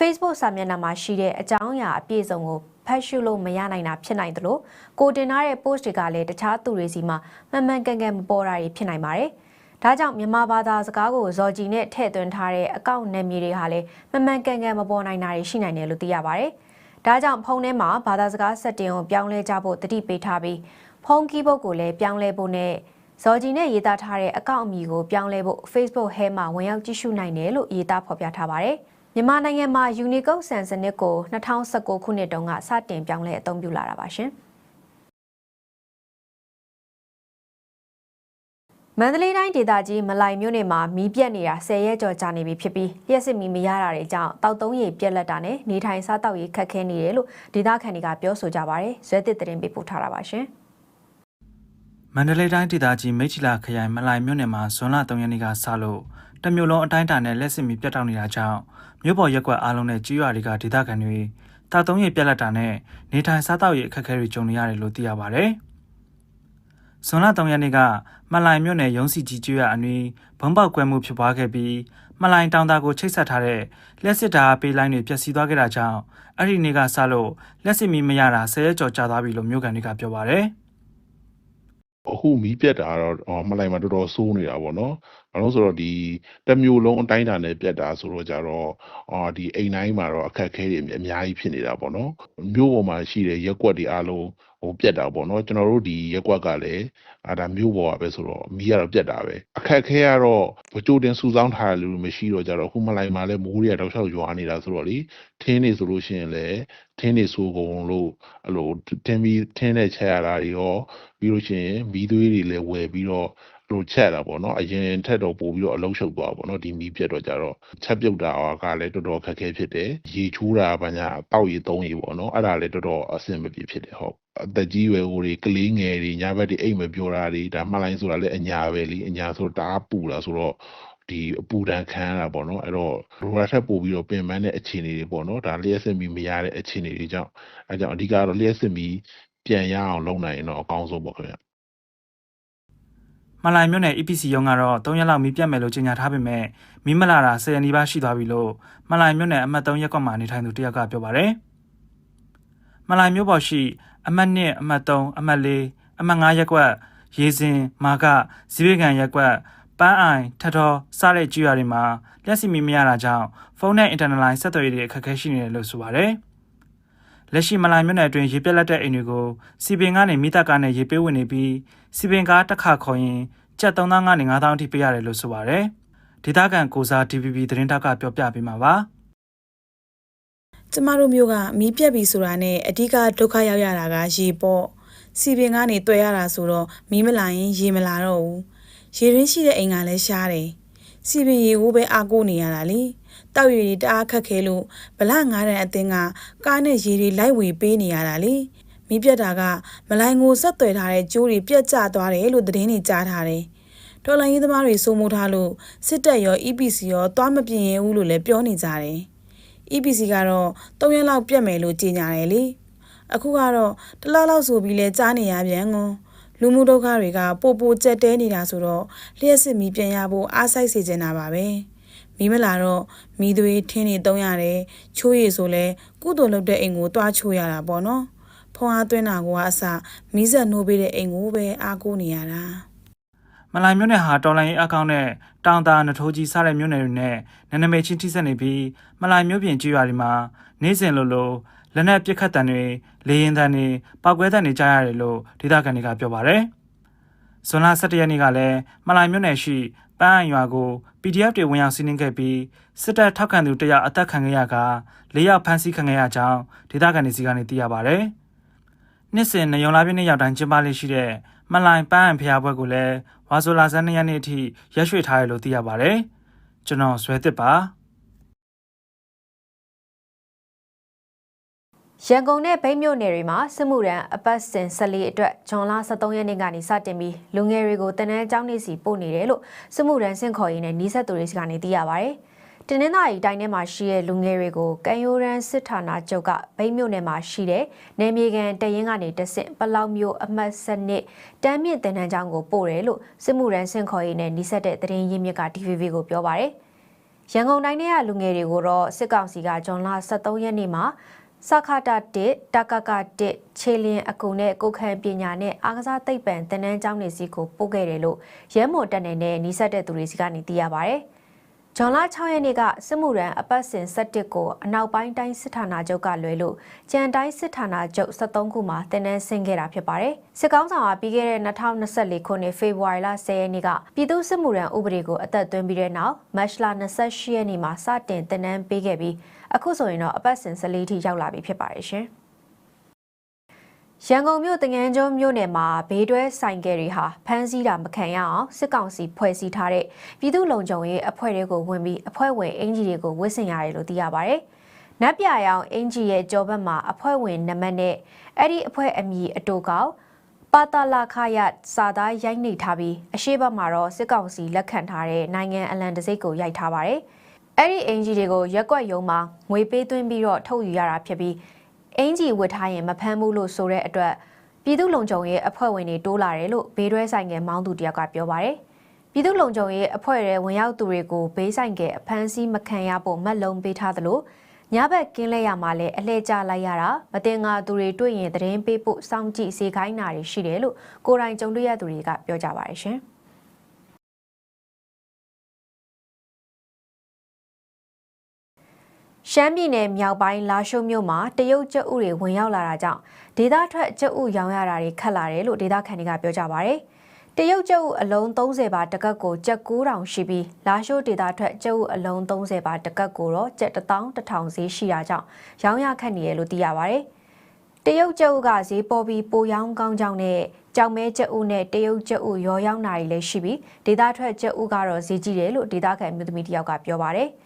Facebook စာမျက်နှာမှာရှိတဲ့အကြောင်းအရာအပြည့်စုံကိုဖတ်ရှုလို့မရနိုင်တာဖြစ်နိုင်သလိုကိုတင်ထားတဲ့ post တွေကလည်းတခြားသူတွေစီမှာမှန်မှန်ကန်ကန်မပေါ်တာတွေဖြစ်နိုင်ပါတယ်။ဒါကြောင့်မြန်မာဘာသာစကားကိုဇော်ကြည်နဲ့ထည့်သွင်းထားတဲ့အကောင့်နာမည်တွေဟာလည်းမှန်မှန်ကန်ကန်မပေါ်နိုင်တာတွေရှိနိုင်တယ်လို့သိရပါတယ်။ဒါကြောင့်ဖုန်းထဲမှာဘာသာစကား setting ကိုပြောင်းလဲကြဖို့တတိပေးထားပြီးဖုန်း keyboard ကိုလည်းပြောင်းလဲဖို့နဲ့ဇော်ကြည်နဲ့ရေးသားထားတဲ့အကောင့်အမည်ကိုပြောင်းလဲဖို့ Facebook ဟဲမှာဝင်ရောက်ကြည့်ရှုနိုင်တယ်လို့ရေးသားဖော်ပြထားပါတယ်။ မြန်မာနိုင်ငံမှာ Unicode စံစနစ်ကို2019ခုနှစ်တုန်းကစတင်ပြောင်းလဲအသုံးပြုလာတာပါရှင်။မန္တလေးတိုင်းဒေသကြီးမလိုက်မြို့နယ်မှာမီးပြတ်နေတာ10ရက်ကျော်ကြာနေပြီဖြစ်ပြီးလျှက်စစ်မီးမရတာတွေကြောင့်တောက်သုံးရည်ပြက်လက်တာနဲ့နေထိုင်စားတောက်ရည်ခက်ခဲနေတယ်လို့ဒေသခံတွေကပြောဆိုကြပါရယ်ဇွဲတစ်သတင်းပေးပို့ထားတာပါရှင်။မန္တလေးတိုင်းဒေသကြီးမိတ်ချီလာခရိုင်မလိုင်မြို့နယ်မှာဇွန်လ3ရက်နေ့ကစလို့ တစ်မျိုးလုံးအတိုင်းအတာနဲ့လက်စစ်မီပြတ်တောက်နေတာကြောင့်မြို့ပေါ်ရက်ကွက်အားလုံးနဲ့ကြီးရွာတွေကဒေသခံတွေတာသုံးရပြက်လက်တာနဲ့နေထိုင်စားသောက်ရေးအခက်အခဲတွေကြုံနေရတယ်လို့သိရပါဗျ။ဇွန်လ3ရက်နေ့ကမလိုင်မြို့နယ်ရုံးစီကြီးကျွော်အနီးဘုံပေါက်ကွဲမှုဖြစ်ပွားခဲ့ပြီးမလိုင်တောင်တာကိုချိတ်ဆက်ထားတဲ့လက်စစ်ဓာတ်ပေးလိုင်းတွေပျက်စီးသွားခဲ့တာကြောင့်အဲ့ဒီနေ့ကစလို့လက်စစ်မီမရတာ10ရက်ကျော်ကြာသွားပြီလို့မြို့ကန်တွေကပြောပါဗျ။ အခုမီးပြတ်တာကတော့အော်မလိုက်မှာတော်တော်ဆိုးနေတာပေါ့နော်။ဘာလို့လဲဆိုတော့ဒီတစ်မျိုးလုံးအတိုင်းအတာနဲ့ပြတ်တာဆိုတော့ကြတော့အော်ဒီအိမ်တိုင်းမှာတော့အခက်အခဲတွေအများကြီးဖြစ်နေတာပေါ့နော်။မြို့ပေါ်မှာရှိတဲ့ရက်ကွက်တွေအားလုံး ဟိုပြတ်တာပေါ့နော်ကျွန်တော်တို့ဒီရက်ကွက်ကလည်းအာဒါမြို့ပေါ်ကပဲဆိုတော့မီးကတော့ပြတ်တာပဲအခက်အခဲကတော့ကြိုတင်စူဆောင်းထားတယ်လို့မရှိတော့ကြတော့အခုမလိုက်မှာလည်းမိုးတွေကတောက်လျှောက်ရွာနေတာဆိုတော့လေထင်းနေဆိုလို့ရှိရင်လည်းထင်းနေဆိုကုန်လို့အဲ့လိုထင်းပြီးထင်းနဲ့ချက်ရတာတွေရောပြီးလို့ရှိရင်မီးသွေးတွေလည်းဝယ်ပြီးတော့လိုချက်တာပေါ့နော်အရင်ထက်တော့ပို့ပြီးတော့အလုံးရှုပ်သွားပေါ့နော်ဒီမီးပြတ်တော့ကြတော့ချက်ပြုတ်တာကလည်းတော်တော်ခက်ခဲဖြစ်တယ်ရေချိုးတာဘာညာတောက်ရေသုံးရေပေါ့နော်အဲ့ဒါလည်းတော်တော်အဆင်မပြေဖြစ်တယ်ဟုတ် အသက်ကြီးရွယ်ဟိုတွေကလေးငယ်တွေညဘက်တွေအိတ်မပြောတာတွေဒါမှတ်လိုက်ဆိုတာလည်းအညာပဲလीအညာဆိုတော့တအားပူတာဆိုတော့ဒီအပူဒဏ်ခံရတာပေါ့နော်အဲ့တော့လိုရာထက်ပို့ပြီးတော့ပင်ပန်းတဲ့အခြေအနေတွေပေါ့နော်ဒါလျှက်စစ်မီမရတဲ့အခြေအနေတွေကြောင့်အဲကြောင့်အဓိကတော့လျှက်စစ်မီပြန်ရအောင်လုပ်နိုင်ရင်တော့အကောင်းဆုံးပေါ့ခင်ဗျမလိုင်မြို့နယ် EPC ရုံးကတော့3ရက်လောက်မီးပြတ်မယ်လို့ကြေညာထားပေမဲ့မီးမလာတာ10ရက်နီးပါးရှိသွားပြီလို့မလိုင်မြို့နယ်အမှတ်3ရက်ကွက်မှာနေထိုင်သူတယောက်ကပြောပါတယ်။ မလိုင်မြို့ပေါ်ရှိအမှတ်1အမှတ်3အမှတ်4အမှတ်5ရက်ကွက်ရေစင်မာကဇီဝေကန်ရက်ကွက်ပန်းအိုင်ထထောစတဲ့ကျွော်တွေမှာလက်စီမီမရတာကြောင့်ဖုန်းနဲ့ internet line ဆက်သွယ်ရေးတွေအခက်အခဲရှိနေတယ်လို့ဆိုပါတယ်။လက်ရှိမလိုင်မြို့နယ်အတွင်းရေပြက်လက်တဲ့အိမ်တွေကိုစီပင်ကနေမိသားကားနဲ့ရေပေးဝင်နေပြီးစီပင်ကားတစ်ခါခေါ်ရင်ကျပ်3000ကနေ9000အထိပေးရတယ်လို့ဆိုပါတယ်။ဒေသခံကိုစား DVB သတင်းတောက်ကပြောပြပေးမှာပါ။ ကျမတို့မျိုးကမီးပြက်ပြီဆိုတာနဲ့အဓိကဒုက္ခရောက်ရတာကရေပေါ့စီပင်ကနေတွေ့ရတာဆိုတော့မီးမလာရင်ရေမလာတော့ဘူးရေရင်းရှိတဲ့အိမ်ကလည်းရှားတယ်စီပင်ရေကိုပဲအားကိုးနေရတာလေတောက်ရည်တွေတအားခက်ခဲလို့ဗလငါးတန်အတင်းကကားနဲ့ရေတွေလိုက်ဝေပေးနေရတာလေမီးပြက်တာကမလိုင်းကိုဆက်သွယ်ထားတဲ့ကျိုးတွေပြက်ကျသွားတယ်လို့သတင်းတွေကြားထားတယ်တော်လိုင်းရေးသမားတွေစိုးမိုးထားလို့စစ်တပ်ရော EPC ရောသွားမပြင်ရဘူးလို့လည်းပြောနေကြတယ် EPC ကတော့3ရက်လောက်ပြတ်မယ်လို့ကြေညာတယ်လေအခုကတော့တစ်လလောက်ဆိုပြီးလဲကြားနေရပြန်ကွန်လူမှုဒုက္ခတွေကပိုပိုကြက်တဲနေတာဆိုတော့လျှက်စစ်မီပြန်ရဖို့အားစိုက်စေချင်တာပါပဲမီးမလာတော့မီးသွေးထင်းနေတုံးရတယ်ချိုးရည်ဆိုလဲကုသိုလ်လုပ်တဲ့အိမ်ကိုတွားချိုးရတာပေါ့နော်ဖုံအားသွင်းတာကအစမီးဆက်နှိုးပေးတဲ့အိမ်ကိုပဲအားကိုးနေရတာ မလိုင်မြို့နယ်ဟာတော်လိုင်းရေးအကောင့်နဲ့တောင်တာနထိုးကြီးစတဲ့မြို့နယ်တွေနဲ့နနမိတ်ချင်းထိစပ်နေပြီးမလိုင်မြို့ပြင်ကျွော်တွေမှာနေ့စဉ်လိုလိုလက်နက်ပစ်ခတ်တံတွေလေရင်တံတွေပောက်ကွဲတံတွေကြားရတယ်လို့ဒေသခံတွေကပြောပါတယ်။ဇွန်လ17ရက်နေ့ကလည်းမလိုင်မြို့နယ်ရှိပန်းအံရွာကို PDF တွေဝင်ရောက်စီးနင်းခဲ့ပြီးစစ်တပ်ထောက်ခံသူတယောက်အသက်ခံခဲ့ရက၄ယောက်ဖမ်းဆီးခံခဲ့ရကြောင်းဒေသခံတွေစီကနေသိရပါတယ်။နှစ်စဉ်နေုံလာပြည့်နေ့ရောက်တိုင်းကျင်းပလေးရှိတဲ့မလိုင်ပန်းအံဖျားပွဲကိုလည်း ဝါဆိုလာဇန်နှစ်ရက်နေ့အထိရက်ရွှေ့ထားရလို့သိရပါတယ်။ကျွန်တော်ဇွဲတစ်ပါရန်ကုန်နဲ့ဗိတ်မြို့နယ်တွေမှာစစ်မှုရန်အပတ်စဉ်14အတွက်ဂျွန်လ23ရက်နေ့ကနေစတင်ပြီးလူငယ်တွေကိုတနန်းကျောင်းနေစီပို့နေတယ်လို့စစ်မှုရန်စင့်ခေါ်ရေးနဲ့နှီးဆက်သူတွေကနေသိရပါဗျ။ တင်းနှင်းသားရီတိုင်းထဲမှာရှိတဲ့လူငယ်တွေကိုကံရိုးရန်စစ်ဌာနချုပ်ကဗိတ်မြို့နယ်မှာရှိတဲ့နေမြေကန်တရင်ကနေတဆင့်ပလောက်မြို့အမှတ်စနစ်တမ်းမြင့်တန်းတန်းကျောင်းကိုပို့တယ်လို့စစ်မှုရန်စင့်ခေါ်ရေးနဲ့နှီးဆက်တဲ့သတင်းရင်းမြစ်က DVB ကိုပြောပါဗျ။ရန်ကုန်တိုင်းထဲကလူငယ်တွေကိုတော့စစ်ကောင်စီကဇွန်လ23ရက်နေ့မှာစခတာ1တကက1ခြေလင်းအကုနဲ့ကိုခံပညာနဲ့အားကစားသိပ္ပံသင်တန်းကျောင်းတွေစီကိုပို့ခဲ့တယ်လို့ရဲမော်တက်နေတဲ့နှီးဆက်တဲ့သူတွေစီကနေသိရပါဗျ။ ဇွန်လ6ရက်နေ့ကစစ်မှုရန်အပတ်စဉ်17ကိုအနောက်ပိုင်းတိုင်းစစ်ဌာနချုပ်ကလွဲလို့ကြံတိုင်းစစ်ဌာနချုပ်73ခုမှာတင်နန်းဆင်းခဲ့တာဖြစ်ပါတယ်။စစ်ကောင်းဆောင်ကပြီးခဲ့တဲ့2024ခုနှစ်ဖေဖော်ဝါရီလ10ရက်နေ့ကပြည်သူ့စစ်မှုရန်ဥပဒေကိုအသက်သွင်းပြီးတဲ့နောက်မတ်လ28ရက်နေ့မှာစတင်တင်နန်းပေးခဲ့ပြီးအခုဆိုရင်တော့အပတ်စဉ်14ထိရောက်လာပြီဖြစ်ပါတယ်ရှင်။ ရန်ကုန်မြို့တငန်းကျွန်းမြို့နယ်မှာဘေးတွဲဆိုင်ကယ်တွေဟာဖမ်းဆီးတာမခံရအောင်စစ်ကောင်စီဖွဲ့စည်းထားတဲ့ပြည်သူ့လုံခြုံရေးအဖွဲ့တွေကိုဝင်ပြီးအဖွဲ့ဝင်အင်ဂျီတွေကိုဝစ်ဆင်ရတယ်လို့သိရပါဗျ။နတ်ပြရောင်အင်ဂျီရဲ့ကြောဘက်မှာအဖွဲ့ဝင်နံပါတ်နဲ့အဲ့ဒီအဖွဲ့အမည်အတူကောက်ပါတလာခရစာသားရိုက်နှိပ်ထားပြီးအရှိဘက်မှာတော့စစ်ကောင်စီလက်ခံထားတဲ့နိုင်ငံအလံတစိ့ကိုရိုက်ထားပါတယ်။အဲ့ဒီအင်ဂျီတွေကိုရက်ကွက်ရုံမှာငွေပေးသွင်းပြီးတော့ထုတ်ယူရတာဖြစ်ပြီး အင်ဂျီဝတ်ထားရင်မဖမ်းဘူးလို့ဆိုတဲ့အတွက်ပြည်သူ့လုံခြုံရေးအဖွဲ့ဝင်တွေတိုးလာတယ်လို့ဘေးတွဲဆိုင်ငယ်မောင်းသူတယောက်ကပြောပါတယ်။ပြည်သူ့လုံခြုံရေးအဖွဲ့ရဲဝင်ရောက်သူတွေကိုဘေးဆိုင်ငယ်အဖမ်းဆီးမခံရဖို့မတ်လုံးပေးထားသလိုညဘက်ကင်းလဲရမှာလဲအလှည့်ကျလိုက်ရတာမတင်ငါသူတွေတွေ့ရင်သတင်းပေးဖို့စောင့်ကြည့်စေခိုင်းတာတွေရှိတယ်လို့ကိုယ်တိုင်ကြုံတွေ့ရသူတွေကပြောကြပါတယ်ရှင်။ ရှမ်းပြည်နယ်မြောက်ပိုင်းလာရှိုးမြို့မှာတရုတ်ကျပ်ဥတွေဝင်ရောက်လာတာကြောင့်ဒေသထွက်ကျပ်ဥရောင်းရတာတွေခက်လာတယ်လို့ဒေသခံတွေကပြောကြပါဗျ။တရုတ်ကျပ်ဥအလုံး30ပါတကတ်ကိုကျပ်9000ရှိပြီးလာရှိုးဒေသထွက်ကျပ်ဥအလုံး30ပါတကတ်ကိုတော့ကျပ်1000ဈေးရှိတာကြောင့်ရောင်းရခက်နေတယ်လို့သိရပါဗျ။တရုတ်ကျပ်ဥကဈေးပေါ်ပြီးပိုရောင်းကောင်းကြောင်းနဲ့ကြောင်မဲကျပ်ဥနဲ့တရုတ်ကျပ်ဥရောရောင်းတာတွေလည်းရှိပြီးဒေသထွက်ကျပ်ဥကတော့ဈေးကြီးတယ်လို့ဒေသခံမျိုးသမီးတယောက်ကပြောပါတယ်။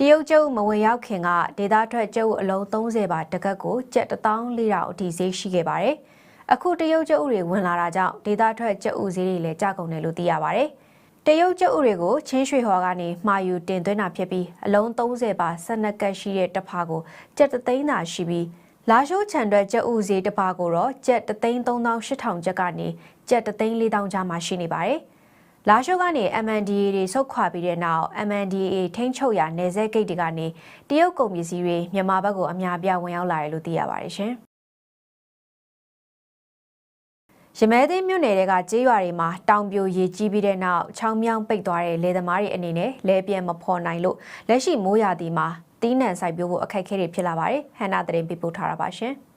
တရုတ်ကျုပ်မဝင်ရောက်ခင်ကဒေတာထွက်ကျုပ်အလုံး30ပါတကတ်ကိုကျပ်1400အထိဈေးရှိခဲ့ပါတယ်။အခုတရုတ်ကျုပ်တွေဝင်လာတာကြောင့်ဒေတာထွက်ကျုပ်ဈေးတွေလည်းကျကုန်တယ်လို့သိရပါတယ်။တရုတ်ကျုပ်တွေကိုချင်းရွှေဟော်ကနေမှာယူတင်သွင်းတာဖြစ်ပြီးအလုံး30ပါ12ကတ်ရှိတဲ့တဖာကိုကျပ်3သိန်းသာရှိပြီးလာရှိုးခြံတွက်ကျပ်ဥဈေးတပါကိုတော့ကျပ်33800ကျပ်ကနေကျပ်34000ကျားမှရှိနေပါတယ်။ လာရှိုးကနေ MNDAA တွေဆုတ်ခွာပြီးတဲ့နောက် MNDAA ထိန်းချုပ်ရာနယ်စပ်ဂိတ်တွေကနေတရုတ်ကုန်ပစ္စည်းတွေမြန်မာဘက်ကိုအများပြားဝင်ရောက်လာတယ်လို့သိရပါတယ်ရှင်။ရမဲသိမ်းမြို့နယ်တွေကကြေးရွာတွေမှာတောင်ပြိုရေကြီးပြီးတဲ့နောက်ချောင်းမြောင်းပိတ်သွားတဲ့လယ်သမားတွေအနေနဲ့လယ်ပြန်မဖော်နိုင်လို့လက်ရှိမိုးရာသီမှာတီးနှံစိုက်ပျိုးဖို့အခက်အခဲတွေဖြစ်လာပါတယ်။ဟန်နာတရင်ပြပို့ထားတာပါရှင်။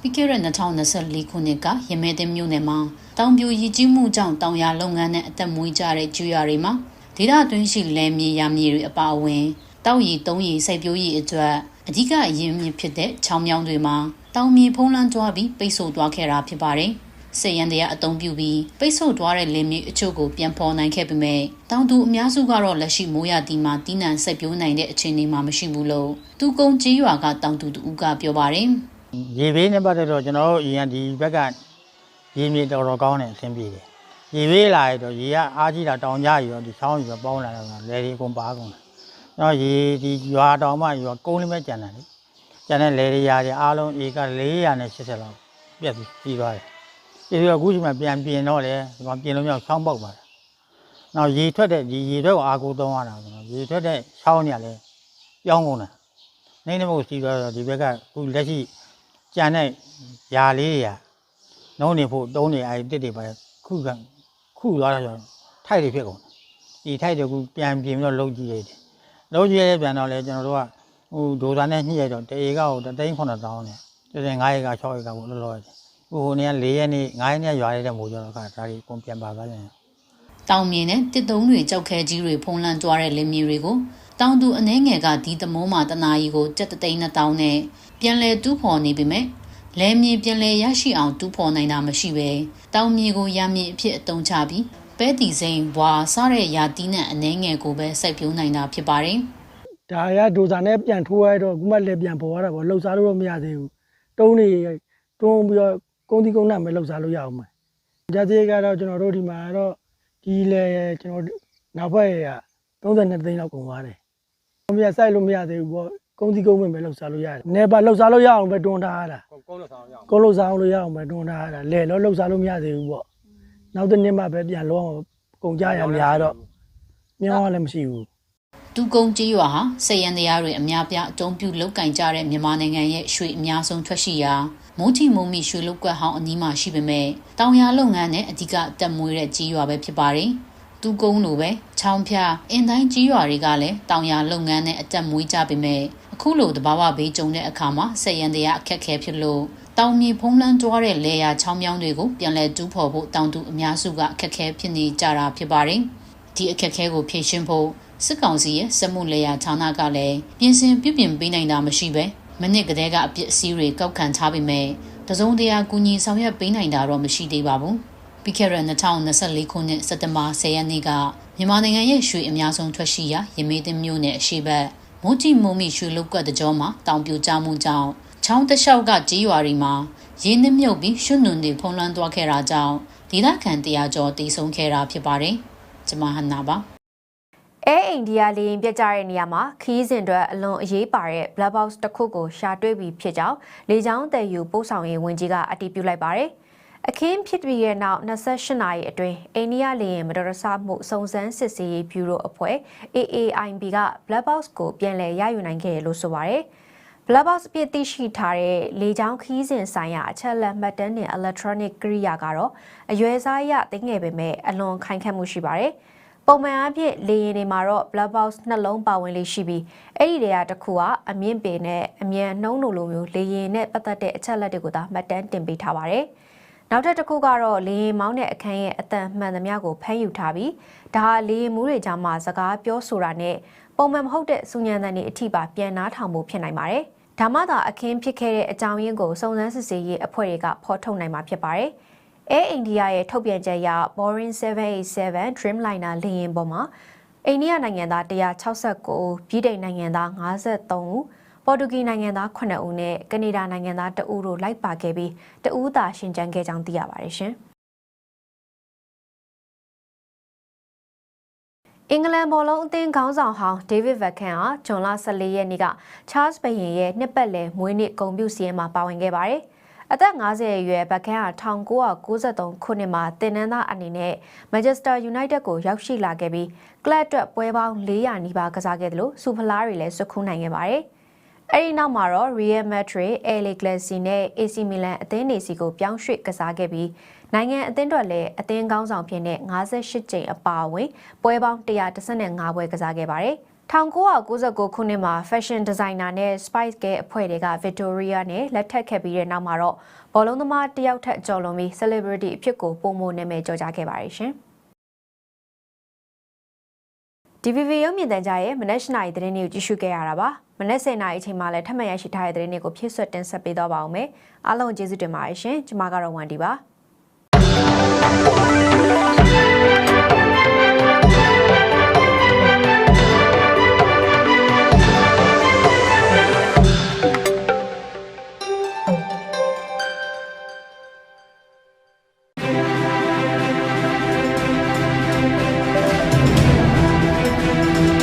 ပြီးခဲ့တဲ့2024ခုနှစ်ကရမဲသိမ်းမြို့နယ်မှာတောင်ပြိုရည်ကြီးမှုကြောင့်တောင်ယာလုပ်ငန်းနဲ့အသက်မွေးကြတဲ့ကျွော်တွေမှာဒေသအတွင်းရှိလယ်မြေယာမြေတွေအပါအဝင်တောက်ရည်သုံးရည်စိုက်ပျိုးရည်အတွက်အဓိကအရင်းမြစ်ဖြစ်တဲ့ချောင်းမြောင်းတွေမှာတောင်မြေဖုံးလွှမ်းသွားပြီးပိတ်ဆို့သွားခဲ့တာဖြစ်ပါတယ်။စေရန်တရားအသုံးပြုပြီးပိတ်ဆို့သွားတဲ့လင်းမြေအချို့ကိုပြန်ဖော်နိုင်ခဲ့ပေမဲ့တောင်သူအများစုကတော့လက်ရှိမိုးရာသီမှာတီးနှံစိုက်ပျိုးနိုင်တဲ့အခြေအနေမှာမရှိဘူးလို့သူကုန်းကြီးရွာကတောင်သူတူကပြောပါတယ်။ ရေဘေးနဲ့ပတ်သက်တော့ကျွန်တော်တို့အရင်ကဒီဘက်ကရေမြေတော်တော်ကောင်းတယ်အဆင်ပြေတယ်ရေဘေးလာရတော့ရေကအားကြီးတာတောင်ကြရီတော့ဒီချောင်းကြီးပဲပေါင်းလာတော့လေဒီအကုန်ပါကုန်တယ်ကျွန်တော်ရေဒီရွာတောင်မှရွာကုန်းလေးပဲကျန်တယ်လေကျန်တဲ့လေတွေရာတွေအားလုံးဧက480လောက်ပြက်ပြီးပြီးသွားတယ်ပြီးတော့အခုချိန်မှာပြန်ပြင်တော့လေဒီမှာပြင်လို့မြောက်ချောင်းပေါက်ပါတယ်နောက်ရေထွက်တဲ့ဒီရေထွက်ကိုအားကိုသုံးရတာကျွန်တော်ရေထွက်တဲ့ချောင်းเนี่ยလေပြောင်းကုန်တယ်နေနေမို့စီတော့ဒီဘက်ကအခုလက်ရှိ ကြံတဲ့ຢာလေးတွေကနှုံးနေဖို့တုံးနေအဲဒီတစ်တွေပါခုကခုသွားတော့ထိုက်တွေဖြစ်ကုန်တယ်ဒီထိုက်တွေကပြန်ပြင်ပြီးတော့လုံးကြည့်ရတယ်လုံးကြည့်ရပြန်တော့လေကျွန်တော်တို့ကဟိုဒိုသာနဲ့ညှိရတော့တဧကကို3သိန်း9000နဲ့ကျတဲ့9ဧက6ဧကကိုလောလောတယ်ဟိုဟိုနေ့က4ရက်နေ့9ရက်နေ့ရွာရတဲ့မိုးကြောတော့ကဒါတွေကုန်ပြန်ပါသွားတယ်တောင်မြေနဲ့တစ်တုံးတွေကြောက်ခဲကြီးတွေဖုံးလန်းသွားတဲ့လင်းမြေတွေကို တောင်သူအနှဲငယ်ကဒီသမိုးမှာတနာရီကိုကျပ်သိန်း2000နဲ့ပြန်လဲတူးဖော်နေပေမဲ့လယ်မြေပြန်လဲရရှိအောင်တူးဖော်နိုင်တာမရှိပဲတောင်မြေကိုရမြေအဖြစ်အသုံးချပြီးပဲတီစိန်ဘွာစားတဲ့ယာတီးနဲ့အနှဲငယ်ကိုပဲစိုက်ပျိုးနိုင်တာဖြစ်ပါတယ်ဒါရဒိုဇာနဲ့ပြန်ထိုးရတော့ခုမှလည်းပြန်ပေါ်ရတာပေါ့လှုပ်ရှားလို့တော့မရသေးဘူးတုံးနေတွန်းပြီးတော့ကုန်းတီကုန်းနဲ့ပဲလှုပ်ရှားလို့ရအောင်မယ်ကြသေးကတော့ကျွန်တော်တို့ဒီမှာတော့ဒီလေကျွန်တော်နောက်ဘက်က32သိန်းလောက်ကုန်သွားတယ် မရစိုက်လို့မရသေးဘူးပေါ့ကုန်းတီကုန်းပဲလှုပ်ရှားလို့ရတယ်နေပါလှုပ်ရှားလို့ရအောင်ပဲတွန်းထားရတာကုန်းလှုပ်ရှားအောင်ကုန်းလှုပ်ရှားလို့ရအောင်ပဲတွန်းထားရတာလေတော့လှုပ်ရှားလို့မရသေးဘူးပေါ့နောက်တစ်နှစ်မှပဲပြန်လောအောင်ကုန်ကြရများတော့မြောင်းကလည်းမရှိဘူးဒတူကုန်းကြီးရွာဟာစက်ရန်တရားတွေအများပြအုံပြုလောက်ကင်ကြတဲ့မြန်မာနိုင်ငံရဲ့ရွှေအများဆုံးထွက်ရှိရာမိုးတီမိုးမီရွှေလုတ်ကွက်ဟောင်းအနီးမှာရှိပေမဲ့တောင်ယာလုပ်ငန်းနဲ့အဓိကအတက်မွေးတဲ့ကြီးရွာပဲဖြစ်ပါတယ်။ တူကုန်းလိုပဲချောင်းဖျားအင်တိုင်းကြီးရွာတွေကလည်းတောင်ယာလုပ်ငန်းနဲ့အတက်မွေးကြပေမဲ့အခုလိုတဘာဝဘေးကြုံတဲ့အခါမှာစက်ရန်တရားအခက်အခဲဖြစ်လို့တောင်မြေဖုံးလန်းတွားတဲ့လေယာချောင်းမြောင်းတွေကိုပြန်လည်တူးဖော်ဖို့တောင်သူအများစုကအခက်အခဲဖြစ်နေကြတာဖြစ်ပါတယ်။ဒီအခက်အခဲကိုဖြေရှင်းဖို့စစ်ကောင်စီရဲ့စက်မှုလေယာဌာနကလည်းပြင်ဆင်ပြုပြင်ပေးနိုင်တာမရှိပဲမနစ်ကလေးကအပြစ်အစည်းတွေကောက်ခံထားပေမဲ့တစုံတရာကူညီဆောင်ရွက်ပေးနိုင်တာတော့မရှိသေးပါဘူး။ ပြီးခဲ့တဲ့2024ခုနှစ်စက်တင်ဘာ10ရက်နေ့ကမြန်မာနိုင်ငံရဲ့ရွှေအများဆုံးထွက်ရှိရာရမေးသိမ်းမြို့နယ်အရှိဘက်မိုးကြည့်မိုးမိရွှေလုတ်ကွက်တကြောမှာတောင်ပြိုကျမှုကြောင့်ချောင်းတလျှောက်ကကြီးရွာတွေမှာရင်းနှမြုပ်ပြီးရွှွနွန်တွေဖုံးလွှမ်းသွားခဲ့တာကြောင့်ဒေသခံတရားကျော်တည်ဆုံခဲ့တာဖြစ်ပါတယ်။ကျွန်မဟန်နာပါအဲအိန္ဒိယလေရင်ပြတ်ကြတဲ့နေရာမှာခီးစဉ်အတွက်အလွန်အရေးပါတဲ့ black box တစ်ခုကိုရှာတွေ့ပြီးဖြစ်ကြောင်းလေကြောင်းတည်ယူပို့ဆောင်ရေးဝန်ကြီးကအတည်ပြုလိုက်ပါတယ်။ အခင်းဖြစ်ပြီးတဲ့နောက်28နာရီအတွင်းအိန္ဒိယလေရင်မတော်တဆမှုစုံစမ်းစစ်ဆေးရေးဘျူရိုအဖွဲ့ AAIB က black box ကိုပြန်လည်ရယူနိုင်ခဲ့တယ်လို့ဆိုပါတယ်။ Black Box ပြည့်သိရှိထားတဲ့လေကြောင်းခီးစဉ်ဆိုင်ရာအချက်လက်မှတ်တမ်းနဲ့ electronic ကိရိယာကတော့အရွယ်စားရသိငယ်ပေမဲ့အလွန်ခိုင်ခန့်မှုရှိပါတယ်။ပုံမှန်အားဖြင့်လေယာဉ်တွေမှာတော့ Black Box နှလုံးပါဝင်လေးရှိပြီးအဲ့ဒီတွေကတစ်ခုကအမြင့်ပေနဲ့အမြန်နှုံးလိုလိုမျိုးလေယာဉ်နဲ့ပတ်သက်တဲ့အချက်လက်တွေကိုသာမှတ်တမ်းတင်ပေးထားပါတယ်။ နောက်ထပ်တစ်ခုကတော့လေရင်မောင်းတဲ့အခန်းရဲ့အတန်မှန်သမျှကိုဖမ်းယူထားပြီးဒါဟာလေရင်မူးတွေကြားမှာစကားပြောဆိုတာနဲ့ပုံမှန်မဟုတ်တဲ့စူညံတန်တွေအထိပါပြန်နားထောင်မှုဖြစ်နိုင်ပါတယ်။ဒါမှသာအခင်းဖြစ်ခဲ့တဲ့အကြောင်းရင်းကိုစုံစမ်းစစ်ဆေးရေးအဖွဲ့တွေကဖော်ထုတ်နိုင်မှာဖြစ်ပါတယ်။ Air India ရဲ့ထုတ်ပြန်ချက်အရ Boeing 787 Dreamliner လေယာဉ်ပေါ်မှာအိန္ဒိယနိုင်ငံသား169ဦး၊ဗြိတိန်နိုင်ငံသား53ဦး၊ ပေါ်တူဂီနိုင်ငံသား9ဦးနဲ့ကနေဒါနိုင်ငံသား2ဦးတို့လိုက်ပါခဲ့ပြီးတဦးသာရှင်ကျန်းခဲ့ကြောင်းသိရပါတယ်ရှင်။အင်္ဂလန်ဘောလုံးအသင်းခေါင်းဆောင်ဟောင်းဒေးဗစ်ဗက်ခန်ဟာဂျွန်လ14ရက်နေ့ကချားစ်ဘယင်ရဲ့နှစ်ပတ်လည်မွေးနေ့ဂုဏ်ပြုစီးရင်မှာပါဝင်ခဲ့ပါတယ်။အသက်50အရွယ်ဗက်ခန်ဟာ1993ခုနှစ်မှာတင်နန်းသားအနေနဲ့မန်ချက်စတာယူနိုက်တက်ကိုရောက်ရှိလာခဲ့ပြီးကလပ်အတွက်ပွဲပေါင်း400နီးပါးကစားခဲ့တယ်လို့စူဖလားတွေလည်းစွတ်ခူးနိုင်ခဲ့ပါတယ်။ အဲဒီနောက်မှာတော့ Real Madrid, LA Galaxy နဲ့ AC Milan အသင်းတွေစီကိုပြောင်းရွှေ့ကစားခဲ့ပြီးနိုင်ငံအသင်းတွေလည်းအသင်းကောင်းဆောင်ဖြစ်တဲ့58ကြိမ်အပါအဝင်ပွဲပေါင်း135ပွဲကစားခဲ့ပါတယ်။1999ခုနှစ်မှာ fashion designer နဲ့ Spice Girl အဖွဲ့တွေက Victoria နဲ့လက်ထပ်ခဲ့ပြီးတဲ့နောက်မှာတော့ဘောလုံးသမားတယောက်ထက်ကျော်လွန်ပြီး celebrity အဖြစ်ကိုပုံမနာမည်ကျော်ကြားခဲ့ပါတယ်ရှင်။ DVV ရုပ်မြင်သံကြားရဲ့မနက်၈နာရီသတင်းတွေကိုကြည့်ရှုခဲ့ရတာပါ။မနက်10နာရီအချိန်မှလည်းထပ်မံရရှိထားတဲ့သတင်းတွေကိုဖြည့်ဆွတ်တင်ဆက်ပေးတော့ပါအောင်မယ်။အားလုံးကျေးဇူးတင်ပါတယ်ရှင်။ကျွန်မကတော့ဝန်ဒီပါ။